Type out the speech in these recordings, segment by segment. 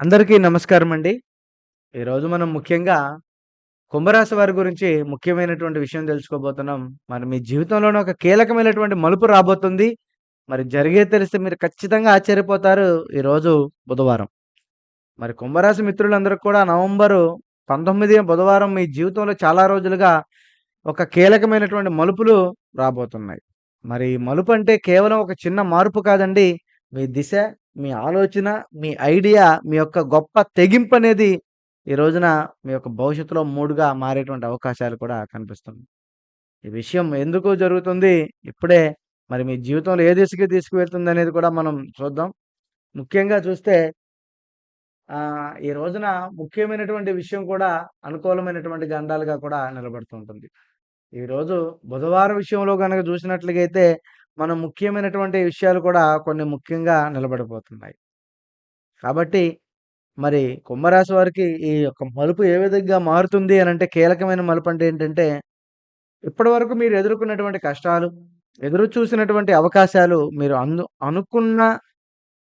అందరికీ నమస్కారం అండి. ఈరోజు మనం ముఖ్యంగా కుంభరాశి వారి గురించి ముఖ్యమైనటువంటి విషయం తెలుసుకోబోతున్నాం. మరి మీ జీవితంలోనే ఒక కీలకమైనటువంటి మలుపు రాబోతుంది. మరి జరిగే తెలిస్తే మీరు ఖచ్చితంగా ఆశ్చర్యపోతారు. ఈరోజు బుధవారం. మరి కుంభరాశి మిత్రులందరూ కూడా నవంబరు 19 బుధవారం మీ జీవితంలో చాలా రోజులుగా ఒక కీలకమైనటువంటి మలుపులు రాబోతున్నాయి. మరి మలుపు అంటే కేవలం ఒక చిన్న మార్పు కాదండి. మీ దిశ, మీ ఆలోచన, మీ ఐడియా, మీ యొక్క గొప్ప తెగింపనేది ఈ రోజున మీ యొక్క భవిష్యత్తులో మూడుగా మారేటువంటి అవకాశాలు కూడా కనిపిస్తున్నాయి. ఈ విషయం ఎందుకు జరుగుతుంది? ఇప్పుడే మరి మీ జీవితంలో ఏ దిశకి తీసుకువెళ్తుందనేది కూడా మనం చూద్దాం. ముఖ్యంగా చూస్తే ఆహ్, ఈ రోజున ముఖ్యమైనటువంటి విషయం కూడా అనుకూలమైనటువంటి గండాలుగా కూడా నిలబడుతూ ఉంటుంది. ఈరోజు బుధవారం విషయంలో గనక చూసినట్లుగైతే మనం ముఖ్యమైనటువంటి విషయాలు కూడా కొన్ని ముఖ్యంగా నిలబడిపోతున్నాయి. కాబట్టి మరి కుంభరాశి వారికి ఈ యొక్క మలుపు ఏ విధంగా మారుతుంది అని అంటే కీలకమైన మలుపు అంటే ఏంటంటే ఇప్పటివరకు మీరు ఎదుర్కొన్నటువంటి కష్టాలు, ఎదురు చూసినటువంటి అవకాశాలు మీరు అందు అనుకున్న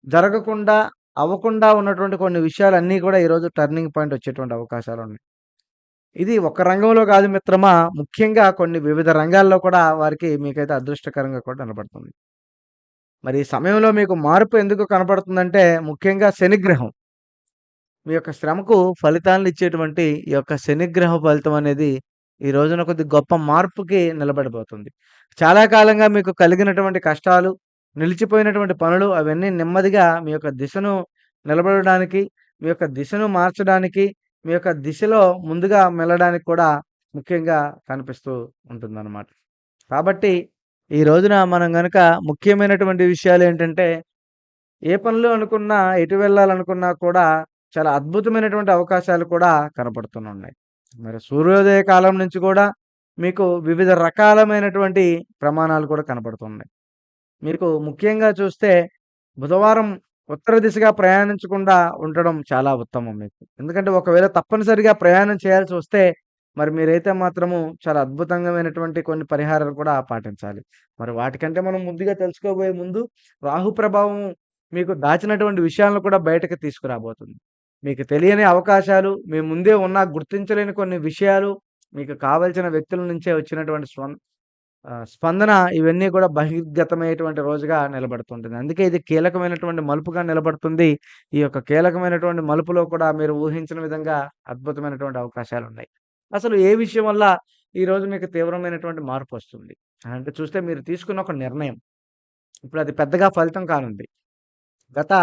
జరగకుండా, అవ్వకుండా ఉన్నటువంటి కొన్ని విషయాలు అన్నీ కూడా ఈరోజు టర్నింగ్ పాయింట్ వచ్చేటువంటి అవకాశాలు ఉన్నాయి ఇది ఒక రంగంలో కాదు మిత్రమా, ముఖ్యంగా కొన్ని వివిధ రంగాల్లో కూడా వారికి మీకైతే అదృష్టకరంగా కూడా కనబడుతుంది మరి ఈ సమయంలో మీకు మార్పు ఎందుకు కనపడుతుందంటే ముఖ్యంగా శనిగ్రహం. మీ యొక్క శ్రమకు ఫలితాలను ఇచ్చేటువంటి ఈ యొక్క శనిగ్రహ ఫలితం అనేది ఈ రోజున కొద్ది గొప్ప మార్పుకి నిలబడిపోతుంది చాలా కాలంగా మీకు కలిగినటువంటి కష్టాలు, నిలిచిపోయినటువంటి పనులు అవన్నీ నెమ్మదిగా మీ యొక్క దిశను నిలబడడానికి, మీ యొక్క దిశను మార్చడానికి, మీ యొక్క దిశలో ముందుగా మెళ్ళడానికి కూడా ముఖ్యంగా కనిపిస్తూ ఉంటుందన్నమాట. కాబట్టి ఈ రోజున మనం కనుక ముఖ్యమైనటువంటి విషయాలు ఏంటంటే ఏ పనులు అనుకున్నా, ఎటు వెళ్ళాలనుకున్నా కూడా చాలా అద్భుతమైనటువంటి అవకాశాలు కూడా కనపడుతున్నాయి. మరి సూర్యోదయ కాలం నుంచి కూడా మీకు వివిధ రకాలమైనటువంటి ప్రమాణాలు కూడా కనపడుతున్నాయి. మీకు ముఖ్యంగా చూస్తే బుధవారం ఉత్తర దిశగా ప్రయాణించకుండా ఉండడం చాలా ఉత్తమం మీకు. ఎందుకంటే ఒకవేళ తప్పనిసరిగా ప్రయాణం చేయాల్సి వస్తే మరి మీరైతే మాత్రము చాలా అద్భుతంగామైనటువంటి కొన్ని పరిహారాలు కూడా పాటించాలి. మరి వాటికంటే మనం ముందుగా తెలుసుకోబోయే ముందు రాహు ప్రభావం మీకు దాచినటువంటి విషయాలను కూడా బయటకు తీసుకురాబోతుంది. మీకు తెలియని అవకాశాలు, మీ ముందే ఉన్నా గుర్తించలేని కొన్ని విషయాలు, మీకు కావలసిన వ్యక్తుల నుంచే వచ్చినటువంటి స్పందన ఇవన్నీ కూడా బహిర్గతమైనటువంటి రోజుగా నిలబడుతుంటుంది. అందుకే ఇది కీలకమైనటువంటి మలుపుగా నిలబడుతుంది. ఈ యొక్క కీలకమైనటువంటి మలుపులో కూడా మీరు ఊహించిన విధంగా అద్భుతమైనటువంటి అవకాశాలు ఉన్నాయి అసలు ఏ విషయం వల్ల ఈరోజు మీకు తీవ్రమైనటువంటి మార్పు వస్తుంది అంటే చూస్తే మీరు తీసుకున్న ఒక నిర్ణయం. ఇప్పుడు అది పెద్దగా ఫలితం కానుంది. గత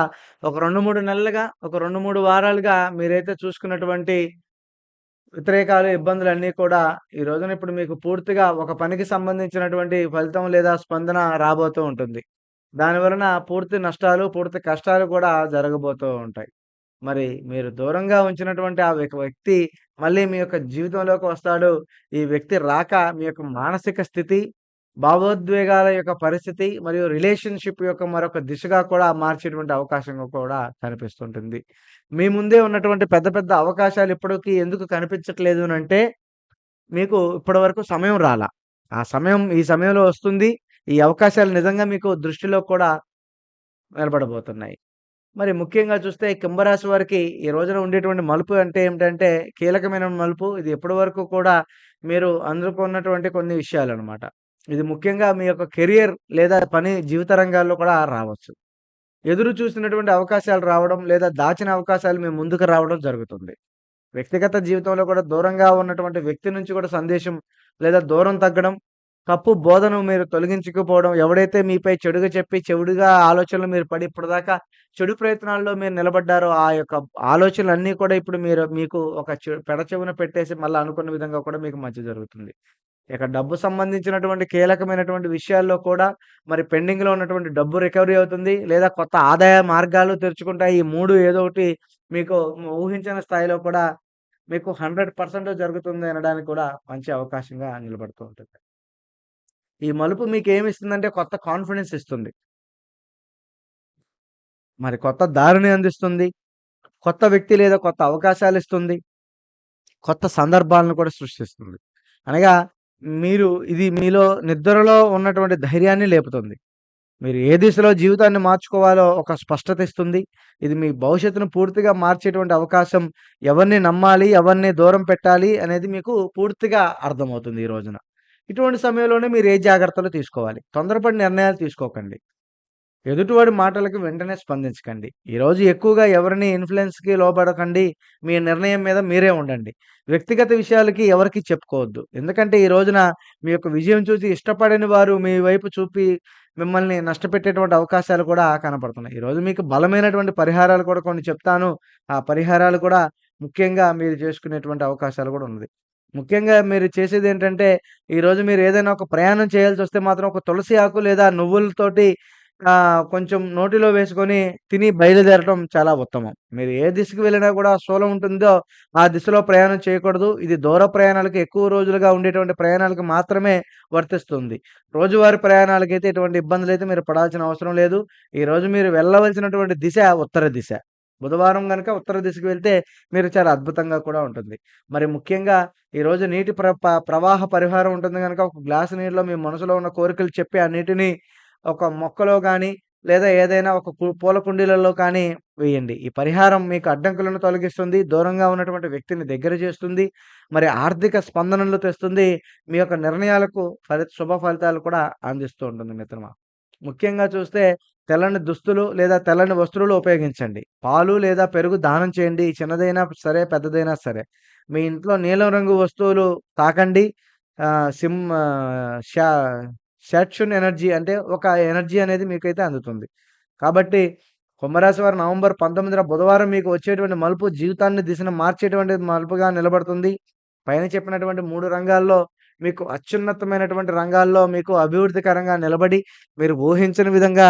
ఒక 2, 3 నెలలుగా, ఒక 2, 3 వారాలుగా మీరైతే చూసుకున్నటువంటి వ్యతిరేకాలు, ఇబ్బందులన్నీ కూడా ఈ రోజున ఇప్పుడు మీకు పూర్తిగా ఒక పనికి సంబంధించినటువంటి ఫలితం లేదా స్పందన రాబోతూ ఉంటుంది. దాని వలన పూర్తి నష్టాలు, పూర్తి కష్టాలు కూడా జరగబోతూ ఉంటాయి. మరి మీరు దూరంగా ఉంచినటువంటి ఆ వ్యక్తి మళ్ళీ మీ యొక్క జీవితంలోకి వస్తాడు. ఈ వ్యక్తి రాక మీ యొక్క మానసిక స్థితి, భావోద్వేగాల యొక్క పరిస్థితి మరియు రిలేషన్‌షిప్ యొక్క మరొక దిశగా కూడా మార్చేటువంటి అవకాశం కూడా కనిపిస్తుంటుంది. మీ ముందే ఉన్నటువంటి పెద్ద పెద్ద అవకాశాలు ఇప్పటికీ ఎందుకు కనిపించట్లేదు అని అంటే మీకు ఇప్పటివరకు సమయం రాలా. ఆ సమయం ఈ సమయంలో వస్తుంది. ఈ అవకాశాలు నిజంగా మీకు దృష్టిలో కూడా నిలబడబోతున్నాయి. మరి ముఖ్యంగా చూస్తే కుంభరాశి వారికి ఈ రోజున ఉండేటువంటి మలుపు అంటే ఏమిటంటే కీలకమైన మలుపు. ఇది ఇప్పటివరకు కూడా మీరు అందుకున్నటువంటి కొన్ని విషయాలు అనమాట ఇది ముఖ్యంగా మీ యొక్క కెరియర్ లేదా పని జీవిత రంగాల్లో కూడా రావచ్చు. ఎదురు చూసినటువంటి అవకాశాలు రావడం లేదా దాచిన అవకాశాలు మీ ముందుకు రావడం జరుగుతుంది. వ్యక్తిగత జీవితంలో కూడా దూరంగా ఉన్నటువంటి వ్యక్తి నుంచి కూడా సందేశం లేదా దూరం తగ్గడం, తప్పు బోధను మీరు తొలగించకపోవడం, ఎవడైతే మీపై చెడుగా చెప్పి చెడుగా ఆలోచనలు మీరు పడి ఇప్పటిదాకా చెడు ప్రయత్నాల్లో మీరు నిలబడ్డారో ఆ యొక్క ఆలోచనలు అన్నీ కూడా ఇప్పుడు మీరు మీకు ఒక చె పెట్టేసి మళ్ళీ అనుకున్న విధంగా కూడా మీకు మంచి జరుగుతుంది. ఇక డబ్బు సంబంధించినటువంటి కీలకమైనటువంటి విషయాల్లో కూడా మరి పెండింగ్‌లో ఉన్నటువంటి డబ్బు రికవరీ అవుతుంది. లేదా కొత్త ఆదాయ మార్గాలు తెరుచుకుంటాయి. ఈ మూడు ఏదో ఒకటి మీకు ఊహించిన స్థాయిలో కూడా మీకు 100% జరుగుతుంది అనడానికి కూడా మంచి అవకాశంగా నిలబడుతూ ఉంటుంది. ఈ మలుపు మీకు మీకేమిస్తుందంటే కొత్త కాన్ఫిడెన్స్ ఇస్తుంది. మరి కొత్త దారిని అందిస్తుంది. కొత్త వ్యక్తి లేదా కొత్త అవకాశాలు ఇస్తుంది కొత్త సందర్భాలను కూడా సృష్టిస్తుంది. అనగా మీరు ఇది మీలో నిద్రలో ఉన్నటువంటి ధైర్యాన్ని లేపుతుంది. మీరు ఏ దిశలో జీవితాన్ని మార్చుకోవాలో ఒక స్పష్టత ఇస్తుంది. ఇది మీ భవిష్యత్తును పూర్తిగా మార్చేటువంటి అవకాశం ఎవరిని నమ్మాలి, ఎవరిని దూరం పెట్టాలి అనేది మీకు పూర్తిగా అర్థమవుతుంది ఈ రోజున. ఇటువంటి సమయంలోనే మీరు ఏ జాగ్రత్తలు తీసుకోవాలి. తొందరపడి నిర్ణయాలు తీసుకోకండి. ఎదుటివాడి మాటలకు వెంటనే స్పందించకండి. ఈరోజు ఎక్కువగా ఎవరిని ఇన్‌ఫ్లుయెన్స్‌కి లోపడకండి మీ నిర్ణయం మీద మీరే ఉండండి. వ్యక్తిగత విషయాలకి ఎవరికి చెప్పుకోవద్దు. ఎందుకంటే ఈ రోజున మీ యొక్క విజయం చూసి ఇష్టపడని వారు మీ వైపు చూపి మిమ్మల్ని నష్టపెట్టేటువంటి అవకాశాలు కూడా కనపడుతున్నాయి. ఈరోజు మీకు బలమైనటువంటి పరిహారాలు కూడా కొన్ని చెప్తాను. ఆ పరిహారాలు కూడా ముఖ్యంగా మీరు చేసుకునేటువంటి అవకాశాలు కూడా ఉన్నది. ముఖ్యంగా మీరు చేసేది ఏంటంటే ఈరోజు మీరు ఏదైనా ఒక ప్రయాణం చేయాల్సి వస్తే మాత్రం ఒక తులసి ఆకు లేదా నువ్వులతోటి కొంచెం నోటిలో వేసుకొని తిని బయలుదేరటం చాలా ఉత్తమం. మీరు ఏ దిశకు వెళ్ళినా కూడా స్థూలం ఉంటుందో ఆ దిశలో ప్రయాణం చేయకూడదు. ఇది దూర ప్రయాణాలకు ఎక్కువ రోజులుగా ఉండేటువంటి ప్రయాణాలకు మాత్రమే వర్తిస్తుంది. రోజువారీ ప్రయాణాలకైతే ఎటువంటి ఇబ్బందులైతే మీరు పడాల్సిన అవసరం లేదు. ఈరోజు మీరు వెళ్ళవలసినటువంటి దిశ ఉత్తర దిశ. బుధవారం గనుక ఉత్తర దిశకు వెళ్తే మీరు చాలా అద్భుతంగా కూడా ఉంటుంది. మరి ముఖ్యంగా ఈరోజు నీటి ప్ర ప ప్రవాహ పరిహారం ఉంటుంది గనుక ఒక గ్లాసు నీటిలో మీ మనసులో ఉన్న కోరికలు చెప్పి ఆ నీటిని ఒక మొక్కలో కానీ లేదా ఏదైనా ఒక పూల కుండీలలో కానీ వేయండి. ఈ పరిహారం మీకు అడ్డంకులను తొలగిస్తుంది. దూరంగా ఉన్నటువంటి వ్యక్తిని దగ్గర చేస్తుంది. మరి ఆర్థిక స్పందనలు తెస్తుంది. మీ యొక్క నిర్ణయాలకు ఫలి శుభ ఫలితాలు కూడా అందిస్తూ ఉంటుంది మిత్రమా. ముఖ్యంగా చూస్తే తెల్లని దుస్తులు లేదా తెల్లని వస్తువులు ఉపయోగించండి. పాలు లేదా పెరుగు దానం చేయండి. చిన్నదైనా సరే, పెద్దదైనా సరే. మీ ఇంట్లో నీలం రంగు వస్తువులు తాకండి. సిమ్ షా షాట్‌షన్ ఎనర్జీ అంటే ఒక ఎనర్జీ అనేది మీకైతే అందుతుంది. కాబట్టి కుంభరాశి వారు నవంబర్ 19న బుధవారం మీకు వచ్చేటువంటి మలుపు జీవితాన్ని దిశను మార్చేటువంటి మలుపుగా నిలబడుతుంది. పైన చెప్పినటువంటి మూడు రంగాల్లో మీకు అత్యున్నతమైనటువంటి రంగాల్లో మీకు అభివృద్ధికరంగా నిలబడి మీరు ఊహించని విధంగా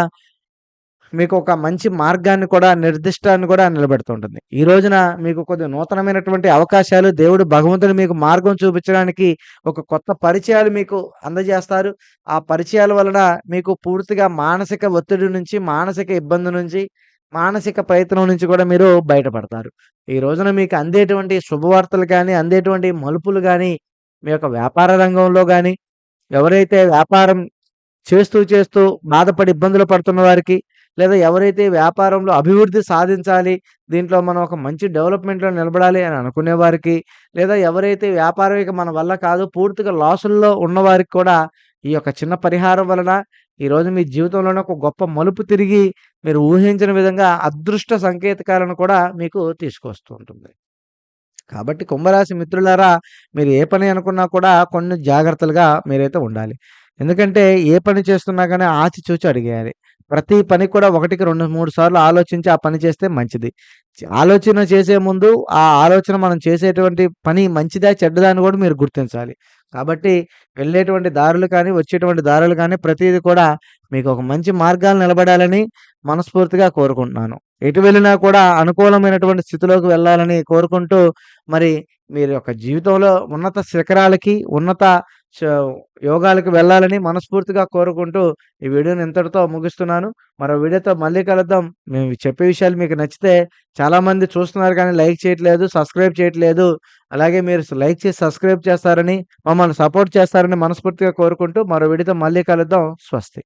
మీకు ఒక మంచి మార్గాన్ని కూడా నిర్దిష్టాన్ని కూడా నిలబెడుతుంటుంది. ఈ రోజున మీకు కొద్దిగా నూతనమైనటువంటి అవకాశాలు దేవుడు భగవంతుడు మీకు మార్గం చూపించడానికి ఒక కొత్త పరిచయాలు మీకు అందజేస్తారు. ఆ పరిచయాల వలన మీకు పూర్తిగా మానసిక ఒత్తిడి నుంచి, మానసిక ఇబ్బంది నుంచి, మానసిక ప్రయత్నం నుంచి కూడా మీరు బయటపడతారు. ఈ రోజున మీకు అందేటువంటి శుభవార్తలు కానీ అందేటువంటి మలుపులు కానీ మీ యొక్క వ్యాపార రంగంలో కానీ ఎవరైతే వ్యాపారం చేస్తూ, చేస్తూ బాధపడి ఇబ్బందులు పడుతున్న వారికి, లేదా ఎవరైతే వ్యాపారంలో అభివృద్ధి సాధించాలి, దీంట్లో మనం ఒక మంచి డెవలప్‌మెంట్‌లో నిలబడాలి అని అనుకునే వారికి, లేదా ఎవరైతే వ్యాపారం ఇక మన వల్ల కాదు పూర్తిగా లాసుల్లో ఉన్నవారికి కూడా ఈ యొక్క చిన్న పరిహారం వలన ఈరోజు మీ జీవితంలోనే ఒక గొప్ప మలుపు తిరిగి మీరు ఊహించిన విధంగా అదృష్ట సంకేతకాలను కూడా మీకు తీసుకొస్తూ ఉంటుంది. కాబట్టి కుంభరాశి మిత్రులారా మీరు ఏ పని అనుకున్నా కూడా కొన్ని జాగ్రత్తలుగా మీరైతే ఉండాలి. ఎందుకంటే ఏ పని చేస్తున్నా కానీ ఆచి చూచి అడిగేయాలి ప్రతి పని కూడా ఒకటికి 2, 3 సార్లు ఆలోచించి ఆ పని చేస్తే మంచిది. ఆలోచన చేసే ముందు ఆ ఆలోచన మనం చేసేటువంటి పని మంచిదా? చెడ్డదా? అని కూడా మీరు గుర్తించాలి. కాబట్టి వెళ్ళేటువంటి దారులు కానీ, వచ్చేటువంటి దారులు కానీ ప్రతిదీ కూడా మీకు ఒక మంచి మార్గాలు నిలబడాలని మనస్ఫూర్తిగా కోరుకుంటున్నాను. ఎటు వెళ్ళినా కూడా అనుకూలమైనటువంటి స్థితిలోకి వెళ్ళాలని కోరుకుంటూ మరి మీరు యొక్క జీవితంలో ఉన్నత శిఖరాలకి, ఉన్నత యోగాలకు వెళ్ళాలని మనస్ఫూర్తిగా కోరుకుంటూ ఈ వీడియోని ఇంతటితో ముగిస్తున్నాను. మరో వీడియోతో మళ్ళీ కలుద్దాం. మేము చెప్పే విషయాలు మీకు నచ్చితే చాలామంది చూస్తున్నారు కానీ లైక్ చేయట్లేదు, సబ్స్క్రైబ్ చేయట్లేదు. అలాగే మీరు లైక్ చేసి సబ్స్క్రైబ్ చేస్తారని, మమ్మల్ని సపోర్ట్ చేస్తారని మనస్ఫూర్తిగా కోరుకుంటూ మరో వీడియోతో మళ్ళీ కలుద్దాం. స్వస్తి.